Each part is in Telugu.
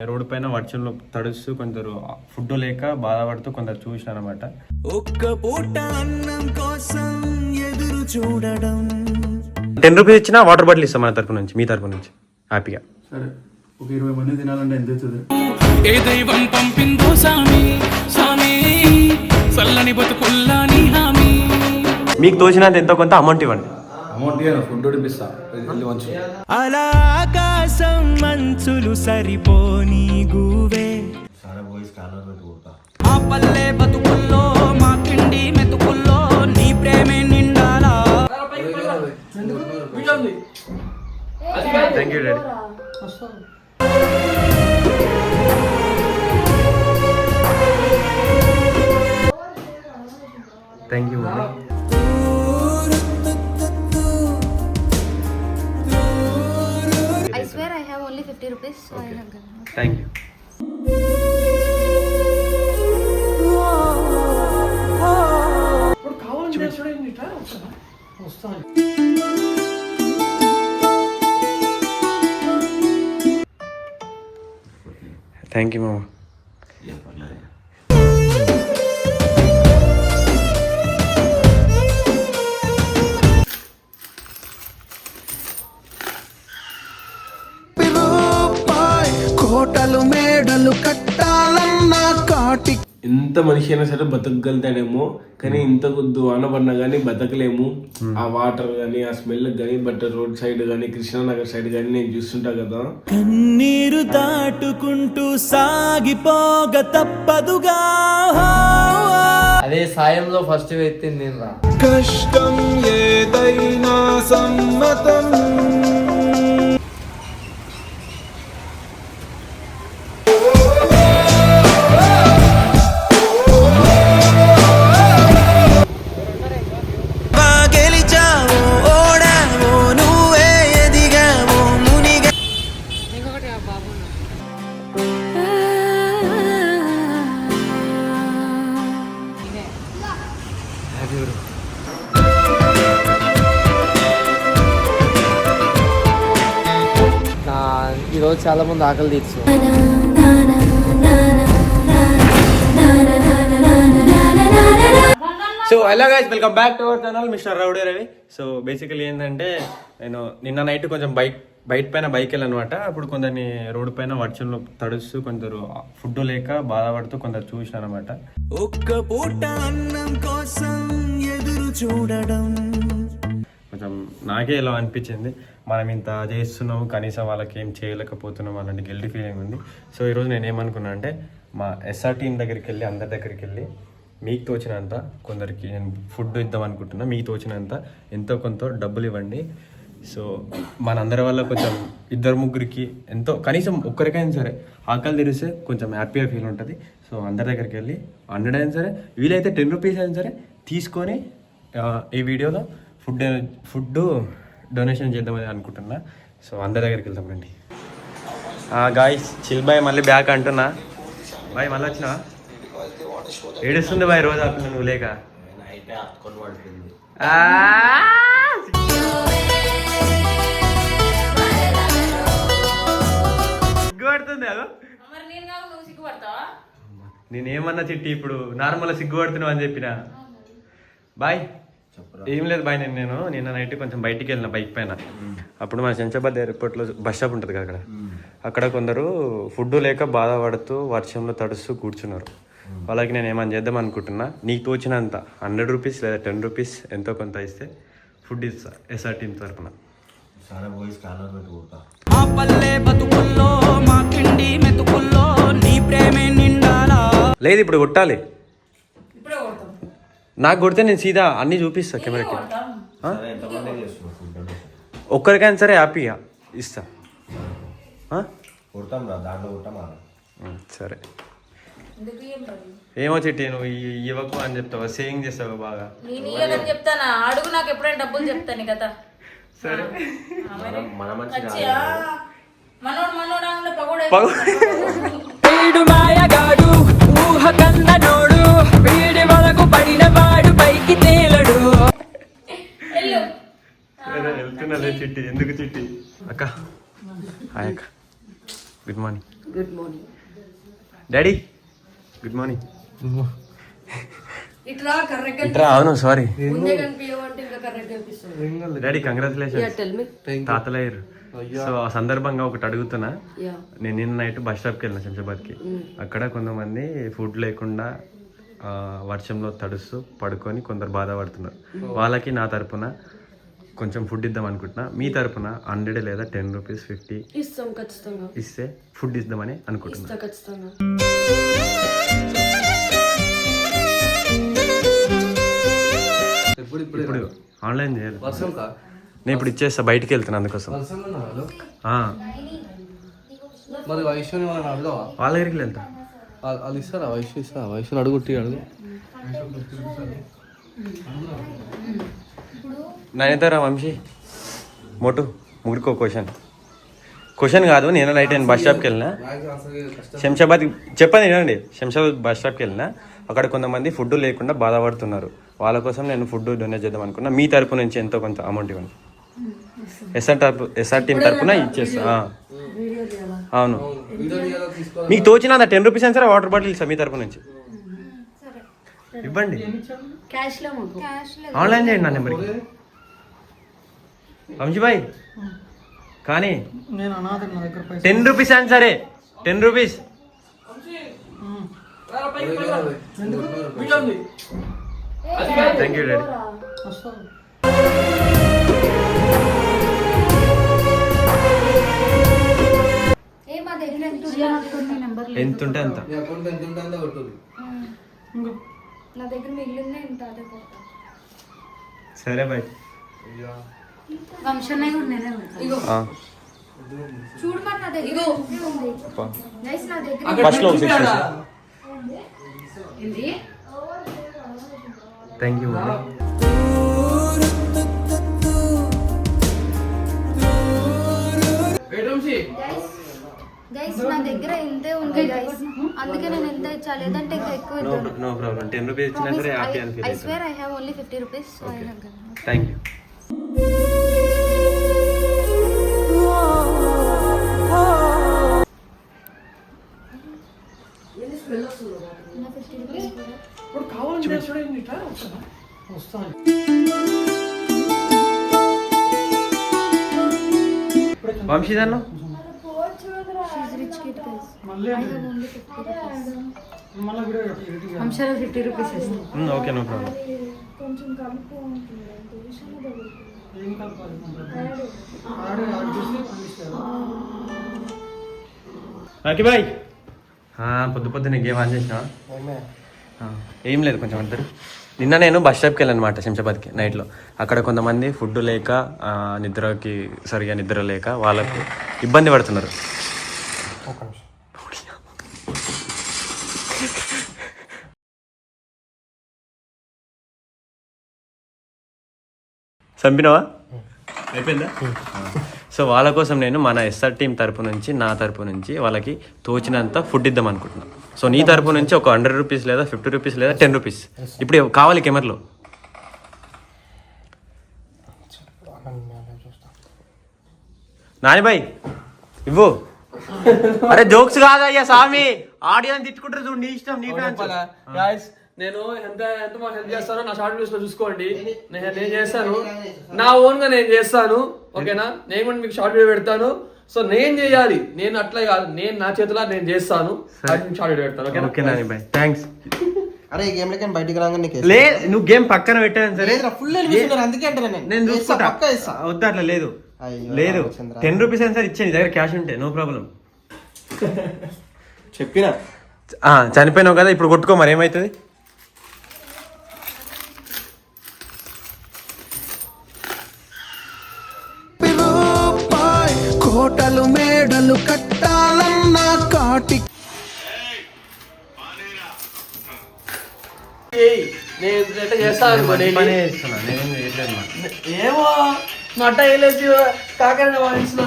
రోడ్డు పైన వర్షంలో తడుస్తూ కొందరు ఫుడ్ లేక బాధపడుతూ కొందరు చూసిన అనమాట ఒక్క పూట అన్నం కోసం ఎదురు చూడడం. టెన్ రూపీస్ ఇచ్చినా వాటర్ బాటిల్ ఇస్తాం మన తరపు నుంచి మీ తరపు నుంచి. హ్యాపీగా. సరే ఒక ఇరవై మంది తినాలంటే ఎంత అవుతుంది ఏ దైవం పంపిందో సామి సామి చల్లని బతుకుల్లా నీ హామీ. మీకు తోచినంత ఎంతో కొంత అమౌంట్ ఇవ్వండి. అమౌంట్ ఇవ్వను ఫుడ్ ఉడిపిస్తా. వెళ్ళి మంచి అలా ఆకాశం మంచులు సరిపోని గువే. మా పల్లె బతుకుల్లో మా పిండి మెతుకుల్లో నీ ప్రేమే నిండాలా? Thank you daddy thank you mummy I have only 50 rupees, so I have given. Thank you thank you మామ ఎంత మనిషి అయినా సరే బతకగలుగుతాడేమో కానీ ఇంత కొద్దు వాన పడినా కానీ బతకలేము. ఆ వాటర్ కానీ ఆ స్మెల్ కానీ బట్ రోడ్ సైడ్ కానీ కృష్ణానగర్ సైడ్ కానీ నేను చూస్తుంటా కదా. కన్నీరు దాటుకుంటూ సాగిపోగ తప్పదుగా. అదే సాయంలో ఫస్ట్ ఎత్తింది కష్టం ఏదైనా సమ్మతం. మంది ఆకలి తీర్చు. So hello guys welcome back to our channel mister rowdy Ravi so basically ఏంటంటే నేను నిన్న నైట్ కొంచెం బైక్ బయట పైన బైక్ వెళ్ళనమాట. అప్పుడు కొందరిని రోడ్డు పైన వర్షంలో తడుస్తూ కొందరు ఫుడ్ లేక బాధపడుతూ కొందరు చూసిన అనమాట ఒక్క పూట అన్నం కోసం ఎదురు చూడడం. కొంచెం నాకే ఇలా అనిపించింది. మనం ఇంత చేస్తున్నాము కనీసం వాళ్ళకి ఏం చేయలేకపోతున్నాం అలాంటి గిల్టీ ఫీలింగ్ ఉంది. సో ఈరోజు నేను ఏమనుకున్నా అంటే మా ఎస్ఆర్ టీం దగ్గరికి వెళ్ళి అందరి దగ్గరికి వెళ్ళి మీకు తోచినంత కొందరికి నేను ఫుడ్ ఇద్దాం అనుకుంటున్నా మీకు తోచినంత ఎంతో కొంత డబ్బులు ఇవ్వండి. సో మనందరి వల్ల కొంచెం ఇద్దరు ముగ్గురికి ఎంతో కనీసం ఒక్కరికైనా సరే ఆకలి తెరిస్తే కొంచెం హ్యాపీగా ఫీల్ ఉంటుంది. సో అందరి దగ్గరికి వెళ్ళి హండ్రెడ్ అయినా సరే వీలైతే టెన్ రూపీస్ అయినా సరే తీసుకొని ఈ వీడియోలో ఫుడ్ ఫుడ్ డొనేషన్ చేద్దామని అనుకుంటున్నా. సో అందరి దగ్గరికి వెళ్దాం రండి. గాయస్ చిల్ బాయ్ మళ్ళీ బ్యాక్ అంటున్నా. బాయ్ మళ్ళీ వచ్చినా ఏడుస్తుంది బాయ్ రోజు ఆకుండా నువ్వు లేక. ఆ! సిగ్గుపడుతుంది అదో. నేనేమన్నా చిట్టి ఇప్పుడు నార్మల్ సిగ్గుపడుతున్నావు అని చెప్పిన? బాయ్ ఏం లేదు బాయ్ నేను నేను నిన్న నైట్ కొంచెం బయటికి వెళ్ళిన బైక్ పైన. అప్పుడు మన శంషాబాద్ ఎయిర్పోర్ట్లో బస్ స్టాప్ ఉంటుంది కదా అక్కడ. అక్కడ కొందరు ఫుడ్ లేక బాధపడుతూ వర్షంలో తడుస్తూ కూర్చున్నారు. వాళ్ళకి నేను ఏమని చేద్దాం అనుకుంటున్నా? నీకు తోచినంత. హండ్రెడ్ రూపీస్ లేదా టెన్ రూపీస్ ఎంతో కొంత ఇస్తే ఫుడ్ ఇస్తా ఎస్ఆర్ టీం తరపున. మా పల్లె బతుకుల్లో మా పిండి మెతుకుల్లో నీ ప్రేమే నిండాలా? లేదు ఇప్పుడు కొట్టాలి. నాకు కొడితే నేను సీదా అన్ని చూపిస్తా కెమెరాకి? ఒక్కరికైనా సరే హ్యాపీగా ఇస్తా. సరే. ఏమో చిట్టి నువ్వు ఇవ్వకు అని చెప్తావా? సేవింగ్ చేస్తావు బాగా? నేను ఇయ్యదని చెప్తానా? అడుగు నాకు ఎప్పుడైనా డబ్బులు చెప్తాను కదా సరే. మనోడు మనోడు పగోడు మాయగాడు ఊహ వీడి అక్క good morning good morning daddy good morning ఇట్లా కరెక్ట్ ఇట్రా అవును సారీ ముందే కనిపించమంటే ఇంకా కరెక్ట్ కనిపిస్తుంది డాడీ కంగ్రాచులేషన్ టెల్ మీ తాతలయ్యారు సో ఆ సందర్భంగా ఒకటి అడుగుతున్నా. యా నేను నిన్న నైట్ బస్ స్టాప్కి వెళ్ళిన శంషాబాద్కి. అక్కడ కొంతమంది ఫుడ్ లేకుండా ఆ, వర్షంలో తడుస్తూ పడుకొని కొందరు బాధపడుతున్నారు. వాళ్ళకి నా తరపున కొంచెం ఫుడ్ ఇద్దాం అనుకుంటున్నా. మీ తరపున హండ్రెడ్ లేదా టెన్ రూపీస్ ఫిఫ్టీ ఇస్తాం ఖచ్చితంగా. ఇస్తే ఫుడ్ ఇద్దామని అనుకుంటున్నా. ఇస్తా ఖచ్చితంగా. ఎప్పుడు ఇప్పుడు ఆన్లైన్ చేయాలి. నేను ఇప్పుడు ఇచ్చేస్తా బయటికి వెళ్తున్నా అందుకోసం. మరి అడగవా? వాళ్ళ దగ్గరికి వెళ్తా. వాళ్ళు ఇస్తారా? వైశ్యు ఇస్తారా? వైశ్యుని అడుగుట్టి అడుగు. నయనతారా వంశీ మోటు ముగ్గురికో క్వశ్చన్. క్వశ్చన్ కాదు నేను నైట్ నేను బస్ స్టాప్కి వెళ్ళినా. శంషాబాద్ చెప్పండి వినండి. శంషాబాద్ బస్ స్టాప్కి వెళ్ళినా అక్కడ కొంతమంది ఫుడ్ లేకుండా బాధపడుతున్నారు. వాళ్ళ కోసం నేను ఫుడ్ డొనేట్ చేద్దాం అనుకున్నా. మీ తరపు నుంచి ఎంతో కొంత అమౌంట్ ఇవ్వండి. ఎస్ఆర్ తరపు ఎస్ఆర్ టీం తరపున ఇచ్చేస్తా. అవును. మీకు తోచిన టెన్ రూపీస్ అని సరే వాటర్ బాటిల్ ఇస్తా మీ తరపు నుంచి. ఇవ్వండి. మాకు. ఆన్లైన్ చేయండి నా నెంబర్కి. వంశీభాయ్ కానీ టెన్ రూపీస్ అని సరే ten rupees. Thank you daddy. ఎంత నెంబర్ ఉంటే అంత. అకౌంట్ ఎంత ఉంటుందో కొట్టుది నా దగ్గర మిగిలిందే ఇంత అదే సరే బాయ్ వంశన్నయ్య కూడా నేనే పెడతా. చూడు మరి నా దగ్గర ఉంది. గైస్ నా దగ్గర ఫస్ట్లో సిక్స్ ఏంది? థ్యాంక్ యూ గైస్ నా దగ్గర ఇంతే ఉంది గైస్ అందుకే నేను ఎంత ఇచ్చా లేదంటే ఇంకా ఎక్కువ నో ప్రాబ్లం టెన్ రూపీస్ ఇచ్చినా సరే హ్యాపీ అని feel I swear I have only fifty rupees so I have fifty rupees. Okay no problem. కొంచెం కలుపు ఓకే బాయ్. పొద్దు పొద్దున్న గేమ్ ఆన్ చేసినా ఏం లేదు కొంచెం అంటారు. నిన్న నేను బస్ స్టాప్కి వెళ్ళాను అనమాట శంషాబాద్కి నైట్లో. అక్కడ కొంతమంది ఫుడ్ లేక నిద్రకి సరిగా నిద్ర లేక వాళ్ళకు ఇబ్బంది పడుతున్నారు. చంపినవా? అయిపోయిందా? సో వాళ్ళ కోసం నేను మన ఎస్ఆర్ టీం తరపు నుంచి నా తరపు నుంచి వాళ్ళకి తోచినంత ఫుడ్ ఇద్దాం అనుకుంటున్నాను సో నీ తరపు నుంచి ఒక హండ్రెడ్ రూపీస్ లేదా ఫిఫ్టీ రూపీస్ లేదా టెన్ రూపీస్. ఇప్పుడు కావాలి కెమెరాలో. నానిబాయ్ ఇవ్వు. అరే జోక్స్ కాదయ్యా స్వామి. ఆడియన్స్ తిట్టుకుంటారు చూడు నీ ఇష్టం నీ ఫ్యాన్స్ గాయస్ నేను ఎంత ఎంత మాకు హెల్ప్ చేస్తానో నా షార్ట్ వీడియోస్లో చూసుకోండి. నేను నేను చేస్తాను? నా ఓన్గా నేను చేస్తాను. ఓకేనా? నేను కూడా మీకు షార్ట్ వీడియో పెడతాను. సో నేను చేయాలి. నేను అట్లా కాదు. నేను నా చేతిలో నేను చేస్తాను. షార్ట్ వీడియో పెడతాను. ఓకేనా? ఓకే థ్యాంక్స్ అరే ఈ గేమ్ లకి బయటికి రాగా నీకు లే నువ్వు గేమ్ పక్కన పెట్టాను సరే. ఫుల్ అందుకే నేను? చూసుకుంటా. పక్కా ఇస్తా వద్దు అట్లా లేదు. లేదు. టెన్ రూపీస్ అయినా సరే ఇచ్చే నీ దగ్గర క్యాష్ ఉంటే నో ప్రాబ్లం చెప్పినా? చనిపోయినావు కదా ఇప్పుడు కొట్టుకో మరి ఏమవుతుంది కోటలు మేడలు కట్టాలన్న కాటి. ఏమో నట్ట వేయలేదు వాయిస్లో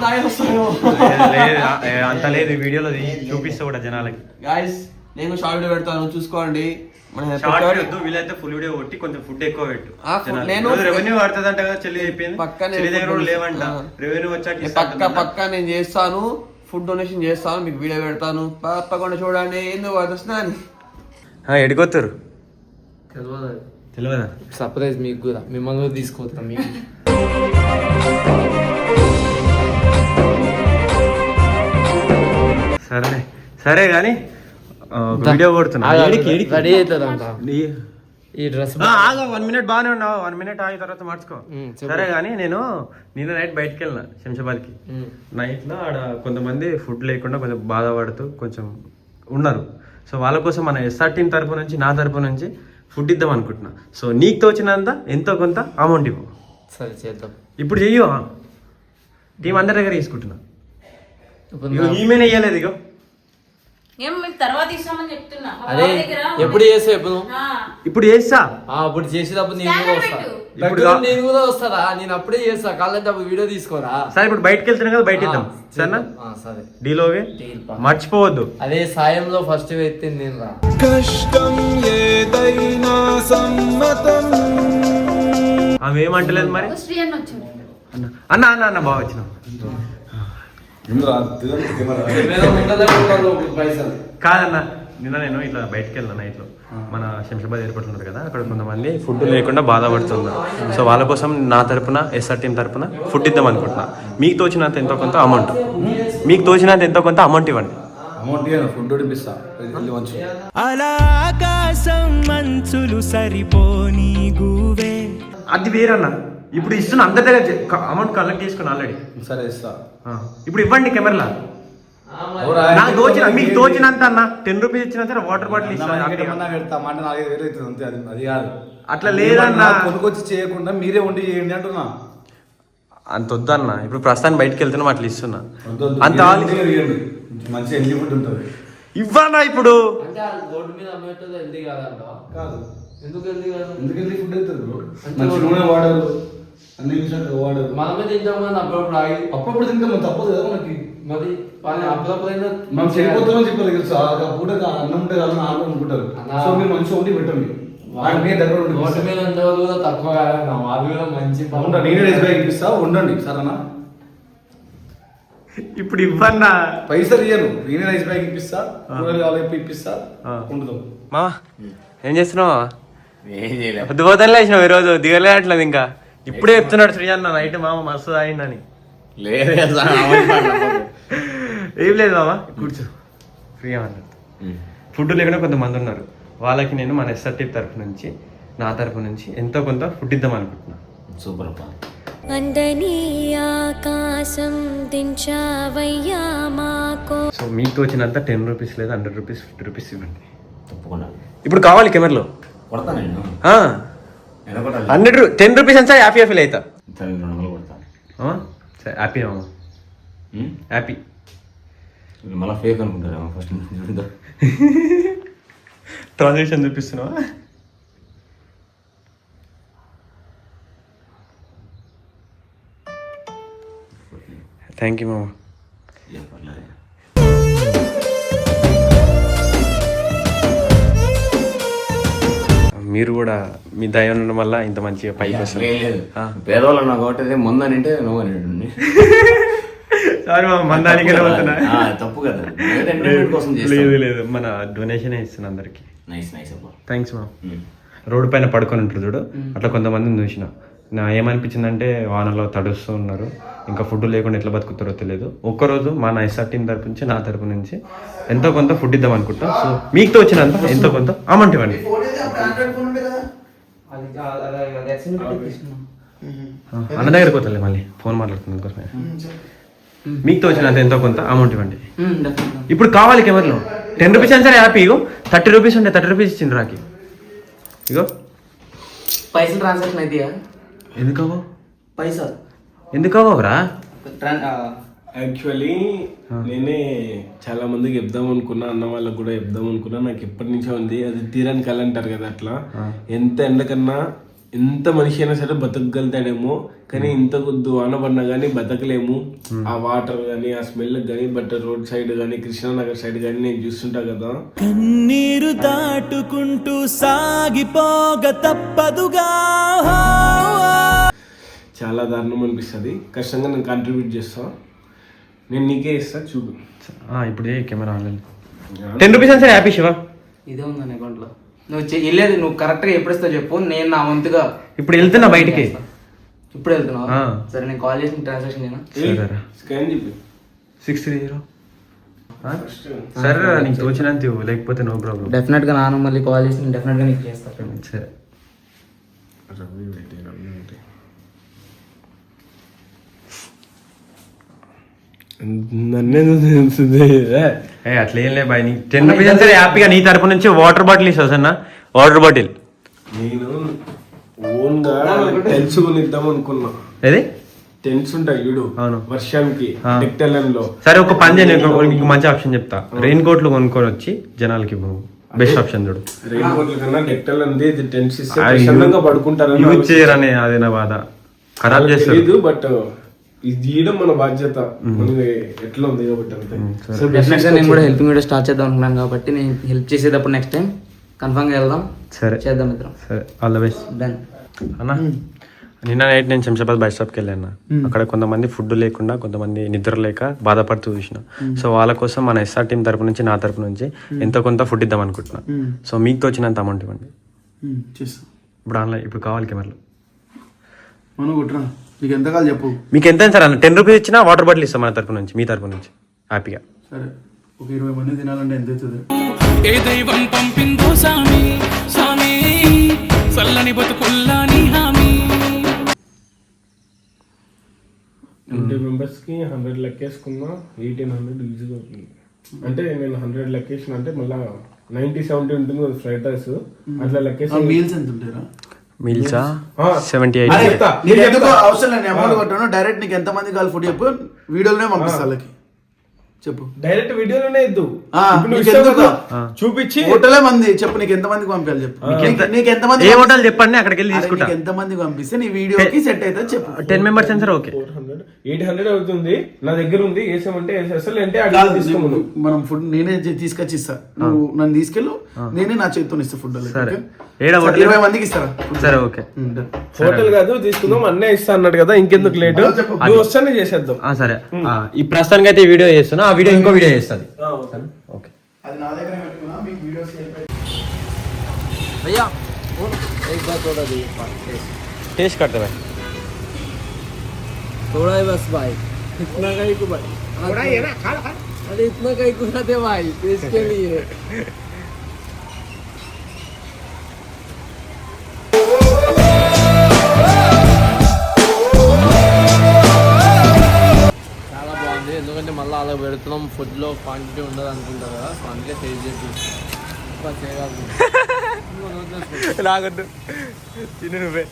అంత లేదు ఈ వీడియోలో చూపిస్తా కూడా జనాలకి గాయస్ నేను షార్ట్ వీడియో పెడతాను చూసుకోండి. మన షార్ట్ వీలైతే ఫుల్ వీడియో కొట్టి కొంచెం ఫుడ్ ఎక్కువ పెట్టు. నేను- రెవెన్యూ పడుతుంది అంట కదా చెల్లి చెప్పింది. పక్కా చెల్లి దగ్గర లేవంట. రెవెన్యూ వచ్చాక పక్క. పక్క నేను చేస్తాను. ఫుడ్ డొనేషన్ చేస్తాను మీకు వీడియో పెడతాను. తప్పకుండా చూడండి. ఎందుకు వస్తున్నాను ఎడికొత్తారు? తెలియదు సర్ప్రైజ్ మీకు కూడా. మిమ్మల్ని కూడా తీసుకుపోతాం మీకు. సరే సరే కానీ వీడియో కొడుతున్నా. ఏడికి ఏడికి? రెడీ అవుతుంది అంట ఈ- డ్రెస్ ఆ, ఆగు వన్ మినిట్ బాగానే ఉన్నావు. వన్ మినిట్ ఆగిన తర్వాత మార్చుకో. సరే కానీ నేను నిన్న నైట్ బయటకు వెళ్ళిన శంషాబాద్కి. నైట్లో ఆడ కొంతమంది ఫుడ్ లేకుండా కొంచెం బాధపడుతూ కొంచెం ఉన్నారు. సో వాళ్ళ కోసం మన ఎస్ఆర్ టీం తరపు నుంచి నా తరపు నుంచి ఫుడ్ ఇద్దాం అనుకుంటున్నా. సో నీకు తోచినంత ఎంతో కొంత అమౌంట్ ఇవ్వు. సరే చేద్దాం. ఇప్పుడు చెయ్యు టీం అందరి దగ్గర తీసుకుంటున్నా. ఈమెనే ఇయ్యలేదు ఇగో. ఏం మీకు తర్వాత ఇస్తామని చెప్తున్నా. మా అదే ఎప్పుడు చేస్తావు ఎప్పుడు? ఆ, ఇప్పుడు చేస్తా. ఆ, అప్పుడు చేసేటప్పుడు నేను కూడా వస్తా. ఇప్పుడు నేను కూడా వస్తారా? నేను అప్పుడే చేస్తా. కాళ్ళంటే అప్పుడు వీడియో తీసుకోరా? సరే ఇప్పుడు బయటకు వెళ్తున్నాం కదా బయట ఇద్దాం సరేనా? ఆ, సరే. డీలోగే డీల్. మర్చిపోవద్దు. అదే సాయంలో ఫస్ట్ ఎత్తింది నేను రా. కష్టం ఏదైనా సమ్మతం. ఆమె ఏమంటలేదు మరి? శ్రీ అన్న వచ్చాడు. అన్న అన్న బాగా వచ్చిన. కాదన్న నిన్న నేను ఇట్లా బయటకు వెళ్ళిన నైట్లో మన శంషాబాద్ ఎయిర్పోర్ట్ ఉంటుంది కదా అక్కడ కొంతమంది ఫుడ్ లేకుండా బాధపడుతున్నారు. సో వాళ్ళ కోసం నా తరపున ఎస్ఆర్ టీం తరపున ఫుడ్ ఇద్దాం అనుకుంటున్నా. మీకు తోచినంత ఎంతో కొంత అమౌంట్ మీకు తోచినంత ఎంతో కొంత అమౌంట్ ఇవ్వండి. అమౌంట్ ఇవ్వను ఫుడ్ ఉడిపిస్తా. వెళ్ళి మంచి అలా ఆకాశం మంచులు సరిపోని గువే. అది వేరన్న. ఇప్పుడు ఇస్తున్న అందరి దగ్గర అమౌంట్ కలెక్ట్ చేసుకుని ఆల్రెడీ సరే ఇస్తా. ఇప్పుడు ఇవ్వండి కెమెరాలా. నాకు తోచిన మీకు తోచినంత అన్న టెన్ రూపీస్ ఇచ్చిన సరే వాటర్ బాటిల్ పెడతా నాలుగైదు వేలు అవుతుంది అంతే అది అది కాదు. అట్లా లేదన్న. నాకు కొనుక్కొచ్చి చేయకుండా మీరే వండి చేయండి అంటున్నా. అంత వద్దన్న ఇప్పుడు ప్రస్తుతానికి బయటకు వెళ్తున్నాం అట్లా ఇస్తున్నా. అంత. మంచి హెల్దీ ఫుడ్ ఉంటుంది? ఇవ్వనా ఇప్పుడు? అంటే ఆ రోడ్డు మీద అమ్మేటది హెల్దీ కాదంట. కాదు. ఎందుకు హెల్దీ కాదు? ఎందుకు హెల్దీ ఫుడ్ అవుతుంది మంచి నూనె వాడరు. అన్ని విషయాలు వాడరు మనమే తింటాం కానీ అప్పుడప్పుడు ఆగి అప్పుడప్పుడు తింటే మనం తప్పదు కదా మనకి. మరి పని అప్పుడప్పుడైనా మనం చెడిపోతామని చెప్పారు తెలుసు ఆ పూట అన్నం ఉంటే కదా ఆలు అనుకుంటారు. సో మీరు మంచిగా వండి పెట్టండి ఆయన మీ దగ్గర ఉండి రోడ్డు మీద ఉండే కూడా తక్కువ కాదన్న వాళ్ళు కూడా మంచి నేనే రైస్ బ్యాగ్ ఇప్పిస్తా. ఉండండి సరేనా ఇప్పుడు ఇవ్వన్నా. పైసలు ఇయ్యను. నేనే రైస్ బ్యాగ్ ఇప్పిస్తా. కూరలు కావాలి ఇప్పిస్తా. ఉండదు మామా ఏం చేస్తున్నావా? పొద్దు పోతాను లేచినావు ఈరోజు. దిగలే అట్లేదు ఇంకా. ఇప్పుడే చెప్తున్నాడు శ్రీ అన్న నైట్ మామ మస్తు అయిందని ఏం లేదు మామ కూర్చో. ఫ్రీ అన్నాడు ఫుడ్ లేకుండా కొంతమంది ఉన్నారు. వాళ్ళకి నేను మన ఎస్ఆర్టీ తరపు నుంచి నా తరపు నుంచి ఎంతో కొంత ఫుడ్ ఇద్దాం అనుకుంటున్నా. అందని ఆకాశం దించావయ్యా మాకో. సో మీకు వచ్చినంత టెన్ రూపీస్ లేదా హండ్రెడ్ రూపీస్ ఫిఫ్టీ రూపీస్ ఇవ్వండి. ఇప్పుడు కావాలి కెమెరాలో. హండ్రెడ్ టెన్ రూపీస్ అంటే హ్యాపీ ఫీల్ అవుతా. హ్యాపీ మామ. హ్యాపీ. మళ్ళీ ఫేక్ అనుకుంటారా ఫస్ట్ ట్రాన్సాక్షన్ చూపిస్తున్నావా? థ్యాంక్ యూ మామ. మీరు కూడా మీ దయ ఉండడం వల్ల ఇంత మంచిగా పైకి వస్తారు ఆ. పేదవాళ్ళు నాకు ఒకటి ముందు అని అంటే నువ్వు మా మందానికి తప్పు కదా. లేదు లేదు మన డొనేషన్ ఇస్తున్నా అందరికి. థ్యాంక్స్ మా రోడ్డు పైన పడుకొని ఉంటారు చూడు. అట్లా కొంతమందిని చూసిన. నా ఏమనిపించింది అంటే వానలో తడుస్తూ ఉన్నారు. ఇంకా ఫుడ్ లేకుండా ఎట్లా బతుకుతారో తెలియదు. ఒక్కరోజు మన ఎస్ఆర్ టీం తరపు నుంచి నా తరపు నుంచి ఎంతో కొంత ఫుడ్ ఇద్దాం అనుకుంటా. సో మీకు వచ్చినంత ఎంతో కొంత అమౌంట్ ఇవ్వండి. కదా, అన్న దగ్గరికి పోతలే మళ్ళీ. ఫోన్ మాట్లాడుతుంది కోసమే మీకు తోచినంత ఎంతో కొంత అమౌంట్ ఇవ్వండి. ఇప్పుడు కావాలి కెమెరాలో. టెన్ రూపీస్ అని సరే హ్యాపీ ఇగో. థర్టీ రూపీస్ ఉంటే థర్టీ రూపీస్ ఇచ్చింది రాకి ఇగో. పైసలు ట్రాన్సాక్షన్ అయితే ఎందుకు అవ్వవు? పైసలు. ఎందుకు అవ్వవురా? ట్రాన్- ఆ, యాక్చువల్లీ నేనే చాలా మందికి చెప్దాం అనుకున్నా అన్న వాళ్ళకి కూడా చెప్దాం అనుకున్నా. నాకు ఎప్పటి నుంచో ఉంది. అది తీరని కళ అంటారు కదా అట్లా. ఎంత ఎండకన్నా ఎంత మనిషి అయినా సరే బతకగలుగుతాడేమో. కానీ ఇంత కొద్దు వాన పడినా కానీ బతకలేము. ఆ వాటర్ కానీ ఆ స్మెల్ కానీ బట్ రోడ్ సైడ్ కానీ కృష్ణానగర్ సైడ్ కానీ నేను చూస్తుంటా కదా. కన్నీరు దాటుకుంటూ సాగిపోగ తప్పదుగా. చాలా దారుణం అనిపిస్తుంది. కష్టంగా నేను కంట్రిబ్యూట్ చేస్తాను నేను నీకే ఇస్తా చూడు. ఆ, ఇప్పుడు ఏ కెమెరా ఆన్లైన్ టెన్ రూపీస్ అని సార్ హ్యాపీ శివ ఇదే ఉందని అకౌంట్లో నువ్వు చె- వెళ్ళేది నువ్వు కరెక్ట్గా ఎప్పుడు ఇస్తావు చెప్పు నేను నా వంతుగా ఇప్పుడు వెళ్తున్నా బయటికి. ఇప్పుడు వెళ్తున్నావు? ఆ. సరే నేను కాల్ చేసిన ట్రాన్సాక్షన్ చేయనా సరేరా స్కాన్ చెప్పి. Six three zero. సరే నీకు తోచినంత ఇవ్వు లేకపోతే నో ప్రాబ్లం. డెఫినెట్గా నాన్న మళ్ళీ కాల్ చేసి నేను డెఫినెట్గా నీకు చేస్తాను సరే. రవి పెట్టి రవి పెట్టి. నన్నే అట్లా లే బాయ్ నీ టెన్ రూపీస్ అని సరే హ్యాపీగా నీ తరపు నుంచి వాటర్ బాటిల్ ఇస్తావు వాటర్ బాటిల్. నేను ఓన్గా తెలుసుకుని ఇద్దాం అనుకున్నా. ఏది? టెన్స్ ఉంటాయి చూడు అవును. వర్షానికి. లో సరే ఒక పని చేయండి నీకు- నీకు మంచి ఆప్షన్ చెప్తా. రెయిన్ కోట్లు కొనుక్కొని వచ్చి జనాలకి బెస్ట్ ఆప్షన్ చూడు. రెయిన్ కోట్ల కన్నా డెక్టల్ ఉంది ఇది టెన్స్ ఇస్తే పడుకుంటారని యూజ్ చేయరనే అది నా బాధ. ఖరాబ్ చేస్తారు. బట్ ఇది తీయడం మన బాధ్యత. మనకి ఎట్లా ఉంది కాబట్టి అంతే. సో డెఫినెట్గా నేను కూడా హెల్పింగ్ వీడియో స్టార్ట్ చేద్దాం అనుకున్నాను కాబట్టి నేను హెల్ప్ చేసేటప్పుడు నెక్స్ట్ టైం కన్ఫర్మ్గా వెళ్దాం. సరే. చేద్దాం ఇద్దరం. సరే ఆల్ ద బెస్ట్ డన్ అన్నా నిన్న నైట్ నేను శంషాబాద్ బస్ స్టాప్కి వెళ్ళాను అక్కడ కొంతమంది ఫుడ్ లేకుండా కొంతమంది నిద్ర లేక బాధపడుతూ చూసిన. సో వాళ్ళ కోసం మన ఎస్ఆర్ టీం తరపు నుంచి నా తరపు నుంచి ఎంతో కొంత ఫుడ్ ఇద్దాం అనుకుంటున్నా. సో మీకు తోచినంత అమౌంట్ ఇవ్వండి. చేస్తా. ఇప్పుడు ఆన్లైన్ ఇప్పుడు కావాలి కెమెరాలు. మనం కుట్రా నీకు ఎంత కావాలి చెప్పు. మీకు ఎంత సార్? అన్న టెన్ రూపీస్ ఇచ్చినా వాటర్ బాటిల్ ఇస్తాం మన తరపు నుంచి మీ తరపు నుంచి. హ్యాపీగా సరే ఒక ఇరవై మంది తినాలంటే ఎంత అవుతుంది? ఏ దైవం పంపిందో సామి సామి చల్లని బతుకుల్లా నీ హామీ. ట్వంటీ మెంబర్స్కి హండ్రెడ్ లెక్కేసుకున్నా ఎయిటీన్ హండ్రెడ్ ఈజీగా అవుతుంది అంటే నేను హండ్రెడ్ లెక్కేసిన అంటే మళ్ళా నైన్టీ సెవెంటీ ఉంటుంది కదా ఫ్రైడ్ రైస్ అట్లా లెక్కేసి మీల్స్ ఎంత ఉంటాయిరా? మీల్సా. Seventy eight. నీకు ఎందుకు అవసరం లేదు? అమౌంట్ కొట్టాను. డైరెక్ట్ నీకు ఎంత మంది కావాలి ఫుడ్ చెప్పు. వీడియోలోనే పంపిస్తా వాళ్ళకి. చెప్పు. డైరెక్ట్ వీడియోలోనే ఇద్దు. ఎందుకు? చూపించి. హోటలే మంది. చెప్పు నీకు ఎంత మందికి పంపించాలి చెప్పు. నీకు- ఎంత మంది ఏ హోటల్ చెప్పండి అక్కడికి వెళ్ళి తీసుకుంటా. నీకు ఎంత మందికి పంపిస్తే నీ వీడియోకి సెట్ అవుతుంది చెప్పు. Ten members sir okay four hundred eight hundred అవుతుంది నా దగ్గర ఉంది వేసామంటే అసలు అంటే కాదు, అడిగి తీసుకోమను మనం ఫుడ్ నేనే చే- తీసుకొచ్చి ఇస్తా నువ్వు నన్ను తీసుకెళ్ళు నేనే నా చేతితో ఇస్తా ఫుడ్ వాళ్ళకి, సరే. ఓకే? ఏడా సరే, హోటల్? ఇరవై మందికి ఇస్తారా ఫుడ్? సరే ఓకే ఉమ్, డన్. హోటల్ కాదు తీసుకుందాం అన్నీ ఇస్తా అన్నాడు కదా ఇంకెందుకు లేట్ నువ్వు వస్తానే చేసేద్దాం ఆ, సరే ఆ, ఈ ప్రస్తుతానికి అయితే ఈ వీడియో చేస్తున్నా ఆ వీడియో ఇంకో వీడియో చేస్తుంది ఓకే అది నా దగ్గర పెట్టుకున్నా మీకు వీడియోస్ भैया एक बार थोड़ा दी టేస్ట్ करते भाई थोड़ा ही बस भाई इतना का ही को भाई थोड़ा ही है ना खा खा अरे इतना का ही को दे भाई टेस्ट के लिए చాలా బాగుంది ఎందుకంటే మళ్ళీ అలా పెడుతున్నాం ఫుడ్లో క్వాంటిటీ ఉండదు అనుకుంటారు కదా సో అందుకే టేస్ట్ చేసి బస్ చేయగలుగుతుంది రాగొద్దు తిను నువ్వే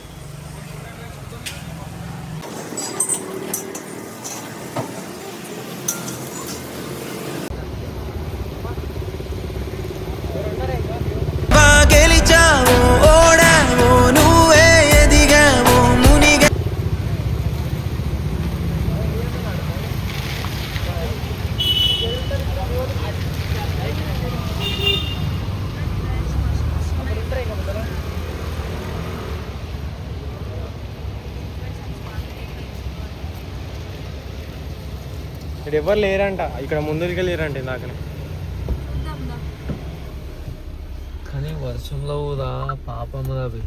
ఇక్కడ ఎవరు లేరంట. ఇక్కడ ముందుకే లేరంట నాకనే కానీ వర్షంలో కూడా పాపం అవి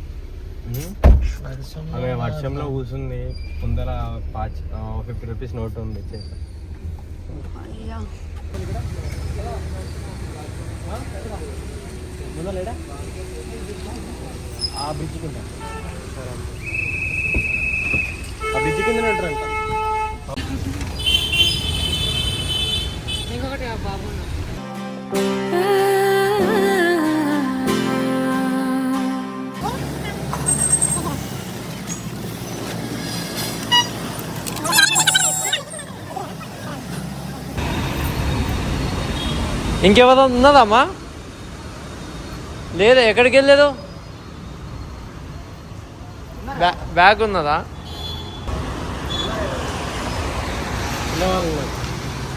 వర్షంలో అదే వర్షంలో కూర్చుంది ముందర పాచ్ ఫిఫ్టీ రూపీస్ నోట్ ఉంది ఇచ్చేసా ఆ బ్రిడ్జ్ కింద. ఆ బ్రిడ్జ్ కింద ఉంటారంట ఇంకెవరో ఉన్నదమ్మా? లేదా ఎక్కడికి వెళ్ళలేదు బ్యా- బ్యాగ్ ఉన్నదా?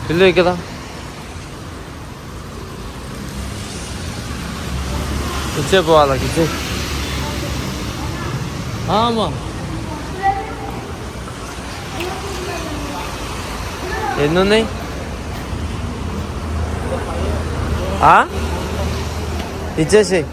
పిల్లలు కదా. ఇచ్చే వాళ్ళకి ఇచ్చే అమ్మా ఎన్ని ఉన్నాయి ఇచ్చేసేయి.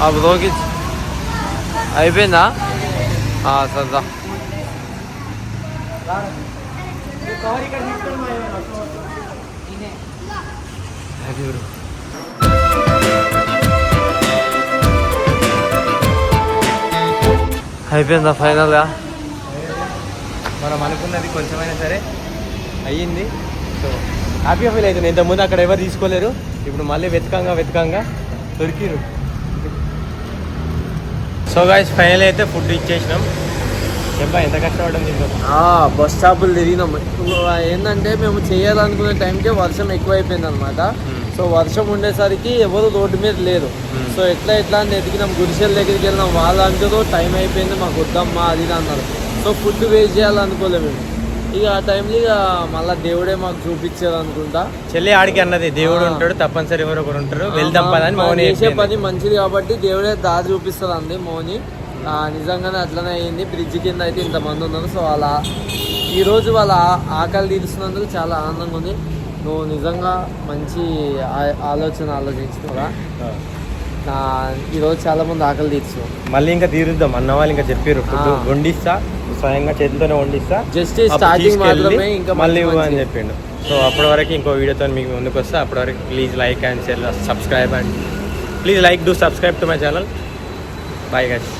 ఆ బ్రోకి అయిపోయిందా ఆ, సరదా అయిపోయిందా ఫైనల్గా మనం అనుకున్నది కొంచెమైనా సరే అయ్యింది. సో హ్యాపీగా ఫీల్ అవుతుంది ఇంతకుముందు అక్కడ ఎవరు తీసుకోలేరు. ఇప్పుడు మళ్ళీ వెతకంగా వెతకంగా దొరికిరు సో గాయస్ ఫైనల్ అయితే ఫుడ్ ఇచ్చేసినాం. చెప్పా ఎంత కష్టపడడం దీనికోసం బస్ స్టాపులు తిరిగినాం. ఏంటంటే మేము చేయాలనుకునే టైంకే వర్షం ఎక్కువైపోయింది అనమాట సో వర్షం ఉండేసరికి ఎవరు రోడ్డు మీద లేరు. సో ఎట్లా ఎట్లా అని ఎదిగినాం. గుడిసెల దగ్గరికి వెళ్ళినాం. వాళ్ళు అంటారు టైం అయిపోయింది మాకు వద్దమ్మా అది అన్నారు. సో ఫుడ్ వేస్ట్ చేయాలనుకోలేము మేము. ఇక ఆ టైంలో ఇక మళ్ళీ దేవుడే మాకు చూపించారు అనుకుంటా. చెల్లి ఆడికి అన్నది దేవుడు ఉంటాడు తప్పనిసరి ఎవరు ఒకరు ఉంటారు వెళ్దాం పదని మనం చేసే. పని మంచిది కాబట్టి దేవుడే దారి చూపిస్తుంది అంది మౌని. ఆ, నిజంగానే అట్లనే అయ్యింది బ్రిడ్జ్ కింద అయితే ఇంతమంది ఉన్నారు. సో అలా ఈరోజు వాళ్ళ ఆకలి తీరుస్తున్నందుకు చాలా ఆనందంగా ఉంది. నువ్వు నిజంగా మంచి ఆలోచన ఆలోచించుకోరా. ఈరోజు చాలా మంది ఆకలి తీర్చు. మళ్ళీ ఇంకా తీరుద్దాం. అన్న వాళ్ళు ఇంకా చెప్పారు ఫుడ్. వండిస్తా. స్వయంగా చేతితోనే వండిస్తా. starting తీసుకెళ్ళి మాత్రమే ఇంకా మళ్ళీ అని. చెప్పిండు. సో అప్పటి వరకు ఇంకో వీడియోతో మీకు ముందుకు వస్తా. అప్పటి వరకు please like and share subscribe and please like do subscribe to my channel bye guys